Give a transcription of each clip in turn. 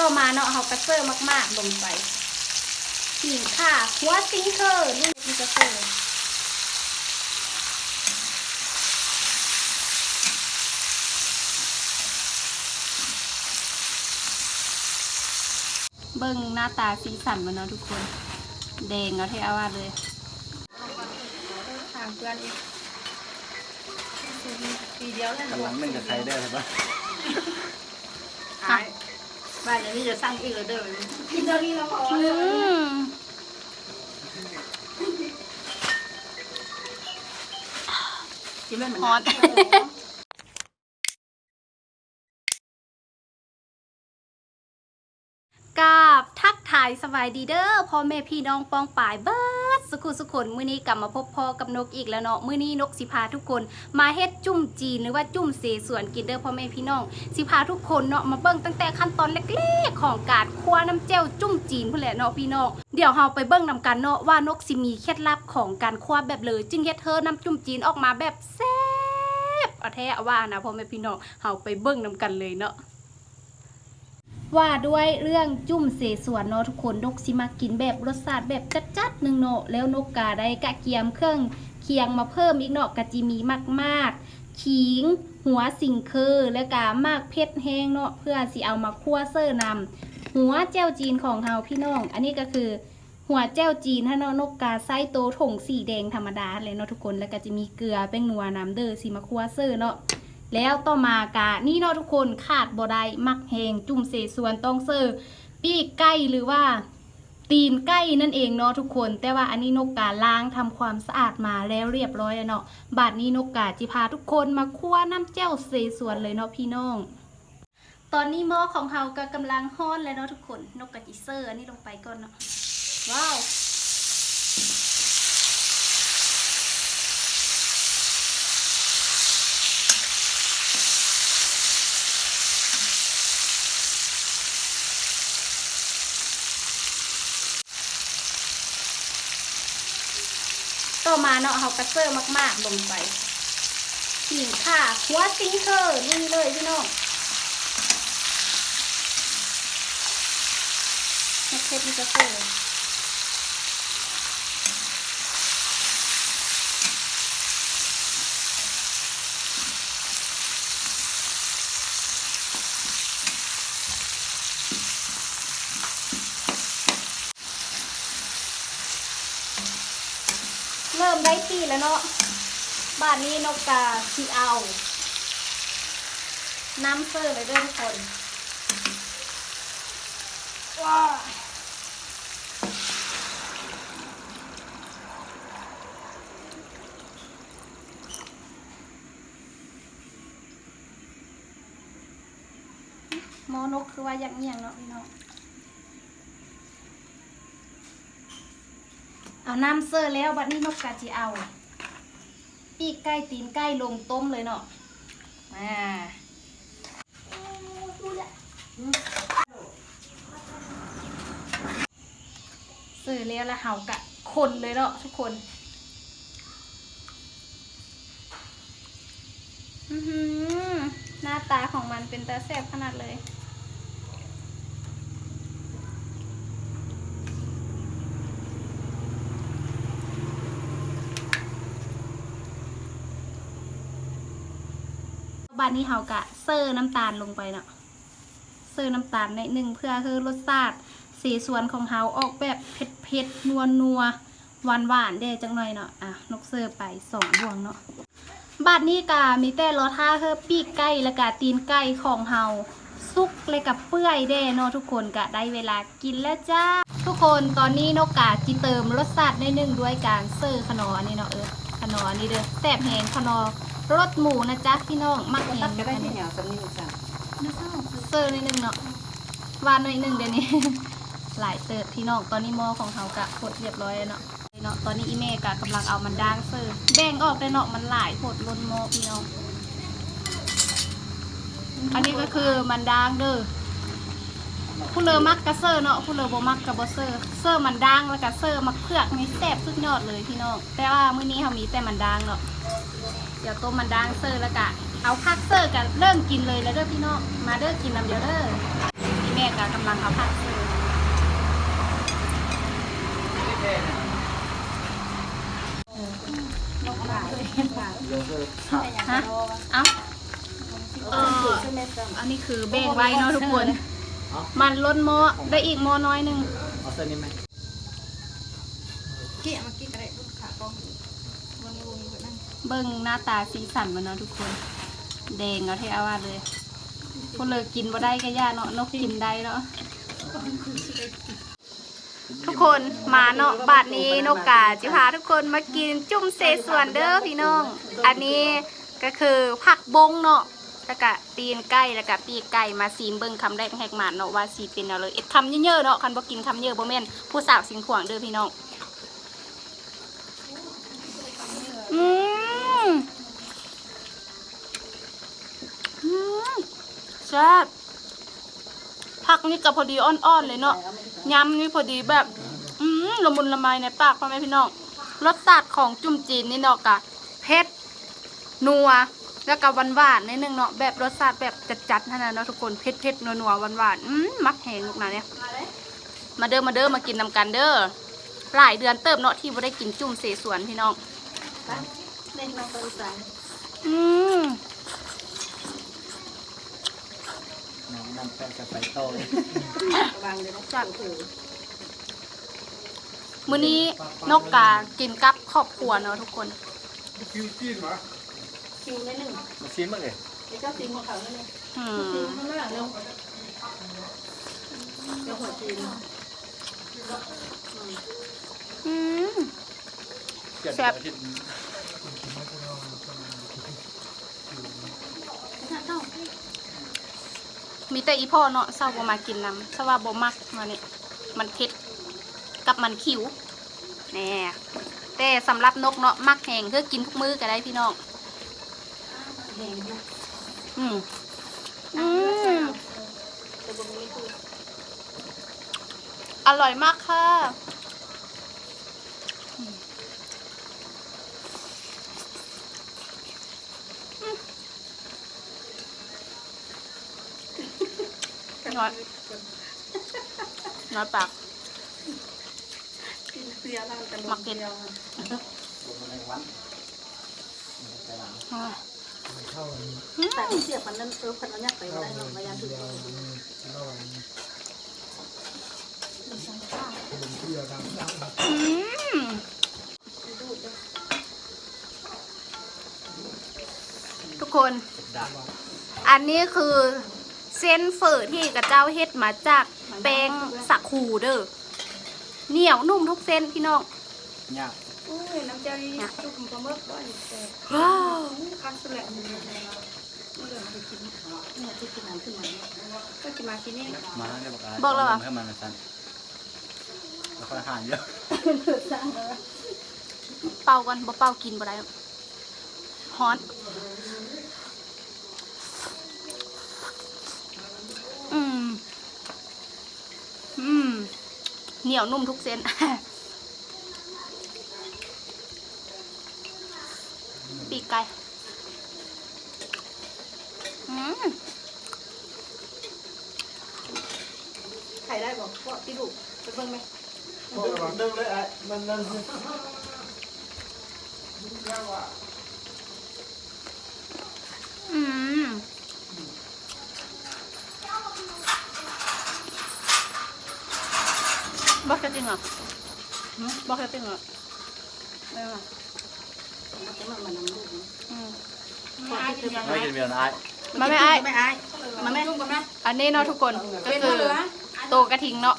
ต่อมาเนาะเฮากระเซอร์มากๆลงไปขิงค่ะหัวซิงเกอร์นี่มีกระเซอร์เบิ่งหน้าตาสีสันมันเนาะทุกคน แดงเอาเทเอาว่าเลยทางเพื่อนอีกปีเดียวแล้วกำลังนึ่งกับใครได้ใช่ปะหาย บ้านอย่างนี้จะสร้างอีกแล้วเด้อกินเท่านี้เราพออืมกินไม่เหมือนฮอตกราบทักทายสบายดีเด้อพ่อแม่พี่น้องปองป่ายเบิดสุขุสุขนมื้อนี้กลับมาพบพ่อกับนกอีกแล้วเนาะมื้อนี้นกสิพาทุกคน มาเฮ็ดจุ่มจีนหรือว่าจุ่มเสสวนกินเด้อพ่อแม่พี่น้องสิพาทุกคนเนาะมาเบิ่งตั้งแต่ขั้นตอนเล็กๆ ของการคั่วน้ำเจ้าจุ่มจีนพุ่นแหละเนาะพี่น้องเดี๋ยวเราไปเบิ่งนำกันเนาะว่านกสิมีเคล็ดลับของการคั่วแบบเลย จึงเฮ็ดเธอน้ำจุ่มจีนออกมาแบบแซ่บเอาแท้เอาว่านะพ่อแม่พี่น้องเราไปเบิ่งนำกันเลยเนาะ ว่าด้วยเรื่องจุ่มเสสวนเนาะทุกคนนกสิมากินแบบรสชาติแบบจัดๆหนึ่งเนาะแล้วนกกาได้กะเกียมเครื่องเคียงมาเพิ่มอีกเนาะกะจิมีมากๆ ขิง หัวสิงเคอและกามากเพชรแห้งเนาะเพื่อสิเอามาคั่วเซอร์นำหัวแจ้วจีนของเฮาพี่น้อง อันนี้ก็คือหัวแจ้วจีนถ้าเนาะนกกาไส้โตถงสีแดงธรรมดาเลยเนาะทุกคนแล้วก็จะมีเกลือแป้งนัวน้ำเด้อสิมาคั่วเซอร์เนาะ แล้วต่อมากะนี่เนาะทุกคนขาดบ่ได้มักแหงจุ่มเสสวนต้องเซอร์ปีกไก่หรือว่าตีนไก่นั่นเองเนาะทุกคน แต่ว่าอันนี้นกกาล้างทำความสะอาดมาแล้วเรียบร้อยเนาะบาดนี้นกกาจิพาทุกคนมาคั่วน้ำแจ่วเสสวนเลยเนาะพี่น้อง ตอนนี้หม้อของเฮาก็กำลังฮ้อนแล้วเนาะทุกคน นกกะจิเซอร์อันนี้ลงไปก่อนเนาะว้าว ต่อมาเนาะเฮากระเซอร์มากๆลงไปขิงค่ะ หัวซิงเกอร์นี่เลยพี่น้องเฮ็ดเฮ็ดนี่กระเซอร์ ได้ที่แล้วเนาะบ้านนี้นกกาสีเอา น้ำเซอร์เลยเด้วยทุกคนว้าหมอนกคือว่าอย่างเงียงเนาะพี่น้อง เอาน้ำเซอร์แล้วบัดนี้นกกาจีเอาปีกไก่ตีนไก่ลงต้มเลยเนาะมาเสือแล้วละเฮากะคนเลยเนาะทุกคนอื้อหือหน้าตาของมันเป็นตาแซ่บขนาดเลย บ้านนี้เฮากะเซอร์น้ำตาลลงไปเนาะเซอร์น้ำตาลในหนึ่งเพื่อคือรสชาติสีส่วนของเฮาออกแบบเผ็ดเผ็ดนัวนัวหวานหวานๆเด้จังหน่อยเนาะอะนกเซอร์ไปสองดวงเนาะบาดนี้กะมีแต่รสท่าคือปีกไก่และกะตีนไก่ของเฮาสุกเลยกับเปื่อยเด้เนาะทุกคนกะได้เวลากินแล้วจ้า ทุกคนตอนนี้นกกาจิเติมรสชาติในหนึ่งด้วยการเซอร์ขนอนนี้เนาะเออขนอนนี้เด้อแซ่บแหงขนอ รสหมูนะจ๊ะพี่น้องมักแหตัดงก็ได้อันที่นี้เหนียวสักนิดสั่งเซอร์ในหนึ่งเนาะวานในหนึ่งเดี๋ยวนี้ หลายเติบพี่น้องตอนนี้หมอของเขากะกดเรียบร้อยแล้วเนาะเนาะตอนนี้อีเมกะกำลังเอามันด่างเซอร์แบ่งออกเลยเนาะมันหลายโหดล้นหมอพี่น้องอันนี้ก็คือมันด่างเด้อผู้เลอมักกะเซอร์เนาะผู้เลอบ่มักกะบ่เซอร์เซอร์มันด่างแล้วก็เซอร์มักเผือกนี่แซ่บสุดยอดเลยพี่น้องแต่ว่ามื้อนี้เขามีแต่มันด่างเนาะ เดี๋ยวต้มมันด่างเซอร์แล้วก็เอาพักเซอร์กันเริ่มกินเลยแล้วเด้อพี่น้องมาเด้อกินน้ำเดียวเด้อพี่เมม่ก็กำลังเอาผักเสิร์ฟฮะเอ้าเอออันนี้คือเบงไว้เนาะทุกคน มันล้นหม้อได้อีกหม้อน้อยหนึงเอาเส้นนี้ไหม เกี่ยมากินอะไรลูกขากล้องวันนี้วงนี้นั่ง เบิ่งหน้าตาสีสันมันเนาะทุกคน แดงเอาเทอาว่าเลยพวกเลยกินบ่ได้ก็ย่าเนาะนกกินได้เนาะทุกคนมาเนาะบาดนี้นกกาจิพาทุกคนมากินจุ่มเสส่วนเด้อพี่น้อง อันนี้ก็คือผักบงเนาะแล้วก็ตีนไก่แล้วก็ปีกไก่มาซีมเบิ่งคำแรกแหกหมาเนาะว่าสีเป็นเอาเลยเอ็ดคำเยอะๆเนาะคันบ่กินคำเยอะบ่แม่นผู้สาวสิงขวางเด้อพี่น้องอืม แซ่บผักนี่ก็พอดีอ่อนๆเลยเนาะยำนี่พอดีแบบ อืมละมุนละไมในปากพ่อแม่พี่น้องรสชาติของจุ่มจีนนี่เนาะกะเผ็ดนัวแล้วก็หวานๆนิดนึงเนาะแบบรสชาติแบบจัดๆนั่นนะเนาะทุกคนเผ็ดเผ็ดๆนัวๆหวานอืมมักแหงลูกนะเนี่ยมาเด้อมาเด้อมากินนำกันเด้อหลายเดือนเติบเนาะที่บ่ได้กินจุ่มเสสวนพี่น้อง เล่นน้องตัวสายอืมน้ำน้ำแป้งกับไฟโตเลยวางเลยนะจัดมื้อนี้นกกากินกับครอบครัวเนาะทุกคน คิวในหนึ่งมาชิมบ้างเลยไอ้เจ้าซิงของเขาเนี่ยอืซิงมข้างหลังเร็วเดี๋ยวหัวจีนอืมเกิดแซ่บ อาทิตย์ มีแต่อีพ่อเนาะเศร้าบ่มากินน้ำสว่าบ่มักมาเนี่ยมันเผ็ดกับมันคิวแน่แต่สำหรับนกเนาะมักแห้งคือกินทุกมื้อก็ได้พี่น้องแหงอืมอืมอร่อยมากค่ะ น้อยน้อยปากกินเสียร่างกันมักเผ็ดผมมาในวันไปหลังอ่าแต่เสียพันนั้นเออพันนั้นยักไปได้หรอกมายามถึงอืมทุกคนดักอันนี้คือ เส้นเฝอที่กระเจ้าเฮ็ดมาจากแป้งสักคูเด้อเหนียวนุ่มทุกเส้นพี่น้องยากอุ้ยน้ำใจจุ่มปลาหมึกบ่อยแต่ว้าวคักสุดแหละมึงเนี่ยไม่เหลือไปกินเนี่ยที่กินน้ำขึ้นมาก็กินมาที่นี่มาเรียบร้อยบอกแล้วเหรอให้มันมาสั่นแล้วค่อยหารเยอะเป่าก่อนบ่เป่ากินบ่ได้หรอกฮ้อน อืม อืม เหนียวนุ่มทุกเส้น ปีกไก่อืมไข่ได้บอกก็ที่ดูไปเบิ่งไหมดึงเลยไอ้มันนั่นอืม บอกจะจริงเหรอหึบอกจะจริงเหรอไม่มาจะมันมันน้ำลูกอืมไม่กินไม่กินเบียร์นะไอ้มาไม่ไอ้ไม่อายมาแม่จุ่มกันไหมอันนี้เนาะทุกคนก็เป็นคืเท่าอเหลือโตกระทิงเนาะ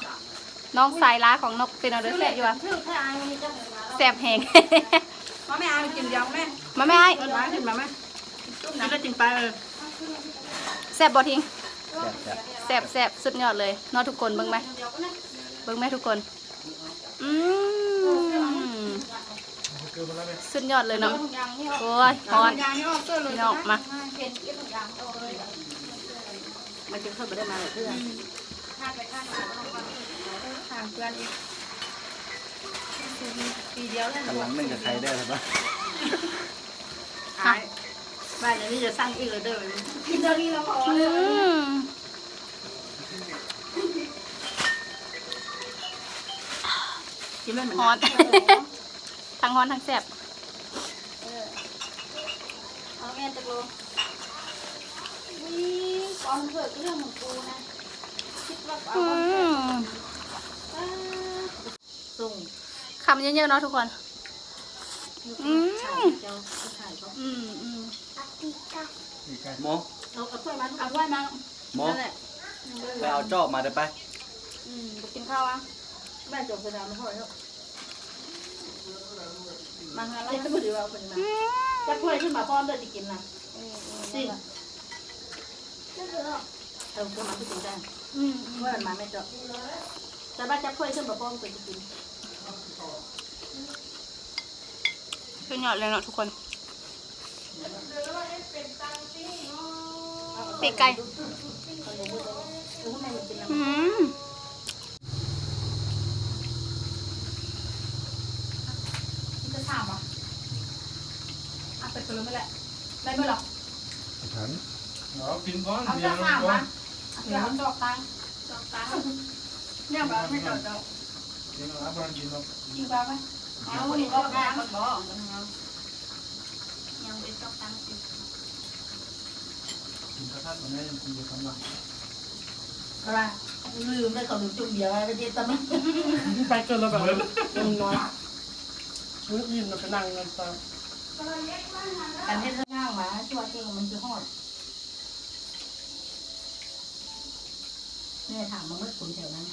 น้องสายล้าของนกเป็นเอาเด้อแสบอยู่วะเท่าแค่อายวันนี้จ้ะแสบแหงมาแม่อายกินเดียวแม่มาไม่ไอ้เออมากินมาแม่จุ่มน้ำก็จริงไปเออแสบบ่ทิ้งแซ่บแซ่บแสบแสบสุดยอดเลยเนาะทุกคนเบิ่งไหม เบิ่งไหมทุกคน อืมสุดยอดเลยเนาะ โอ้ยฮอนยางนี่ออกเสื้อเลยพี่น้องมามันจะเข้าไปได้มาเพื่อนห่างเพื่อนอีกปีเดียวแล้วกำลังนึ่งกับใครได้หรือเปล่าหายบ้านนี้จะสร้างอีกเลยเด้อกินเท่านี้แล้วพอ กินไม่เหมือนฮอนทั้งฮอนทั้งแซ่บเออเอาแม่ตะโลวิก่อนเกิดเรื่องของกูนะคิดว่าเอาอืคนเกิดมอ่าส่งคำเยอะๆเนาะทุกคนอืม ถ่ายเจ้าถ่ายเขาอืมอืมหมอเอาเอาถ้วยมาเอาไว้มาหมอนั่นแหละไปเอาจอบมาได้ไป อืมไปกินข้าวอะ แม่จบกระดาษมาห่อแล้วมาหาอะไรก็ไม่รู้เอาเป็นมาอืมจะถ้วยขึ้นมาพร้อมเดี๋ยวจะกินนะสิเอาขึ้นมาที่กินได้อืมอืมเมื่อมันมาไม่จบแต่บ้านจะถ้วยขึ้นมาพร้อมเดี๋ยวจะกินเป็นยอดเลยเนาะทุกคนปีกไก่เอาลงมือเลยเออทำไมมันเป็นอะไรอืมจะถามวะอะไปคนละไม่แหละได้ไหมหรอฉันเอากินก่อนเอาเบียจะร์ลถางมก่อวะนเดี๋ยวเอาจอกตังจอกตังเนี่ยแบบไม่จอกจอกกินแล้วพอกินแล้วกินปลาไหมเอาหนึ่งจอกตังยังเป็นจอกตังสิกินกระทัดตรงนี้ยังกินอยู่ทั้งวันอะไรลืมได้เขาลืมจุ่มเดียวไปเจ๊ตะมั้งไปเกินแล้วแบบยังน้อย มืออิ่มเราไปนั่งนั่นตามกันนี้ถ้าง่างมาชัวจริงมันคือหอดแม่ถามมาเมื่อคุณแถวนั้น